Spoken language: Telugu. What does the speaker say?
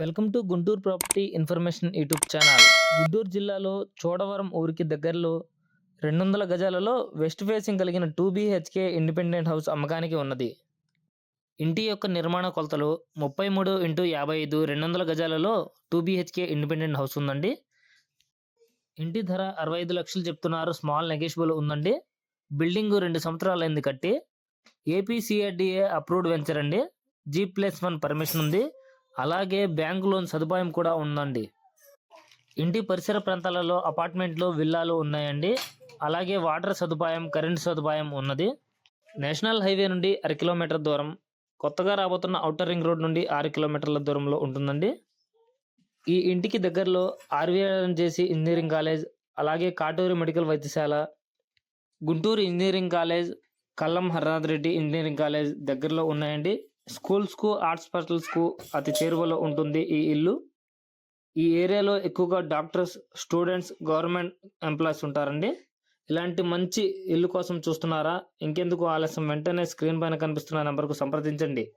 Welcome to Guntur property information YouTube channel. Guntur జిల్లాలో చోడవరం ఊరికి దగ్గరలో రెండు వందల గజాలలో వెస్ట్ ఫేసింగ్ కలిగిన టూ బీహెచ్కే ఇండిపెండెంట్ హౌస్ అమ్మకానికి ఉన్నది. ఇంటి యొక్క నిర్మాణ కొలతలు ముప్పై మూడు ఇంటూ యాభై ఐదు రెండు వందల గజాలలో టూ బీహెచ్కే ఇండిపెండెంట్ హౌస్ ఉందండి. ఇంటి ధర అరవై ఐదు లక్షలు చెప్తున్నారు. స్మాల్ నెగోషియబుల్ ఉందండి. బిల్డింగ్ రెండు సంవత్సరాలైంది కట్టి. ఏపీసీఆర్డీఏ అప్రూవ్డ్ వెంచర్ అండి. జీ ప్లస్ వన్ పర్మిషన్ ఉంది. అలాగే బ్యాంక్ లోన్ సదుపాయం కూడా ఉందండి. ఇంటి పరిసర ప్రాంతాలలో అపార్ట్మెంట్లు విల్లాలు ఉన్నాయండి. అలాగే వాటర్ సదుపాయం కరెంట్ సదుపాయం ఉన్నది. నేషనల్ హైవే నుండి అర కిలోమీటర్ దూరం కొత్తగా రాబోతున్న ఔటర్ రింగ్ రోడ్ నుండి ఆరు కిలోమీటర్ల దూరంలో ఉంటుందండి. ఈ ఇంటికి దగ్గరలో ఆర్వీఎన్ ఇంజనీరింగ్ కాలేజ్ అలాగే కాటూరు మెడికల్ వైద్యశాల Guntur engineering college Kallam Haranath Reddy engineering college దగ్గరలో ఉన్నాయండి. స్కూల్స్కు హాస్పిటల్స్కు అతి చేరువలో ఉంటుంది ఈ ఇల్లు. ఈ ఏరియాలో ఎక్కువగా డాక్టర్స్ స్టూడెంట్స్ గవర్నమెంట్ ఎంప్లాయీస్ ఉంటారండి. ఇలాంటి మంచి ఇల్లు కోసం చూస్తున్నారా? ఇంకెందుకు ఆలస్యం? వెంటనే స్క్రీన్ పైన కనిపిస్తున్న నెంబర్కు సంప్రదించండి.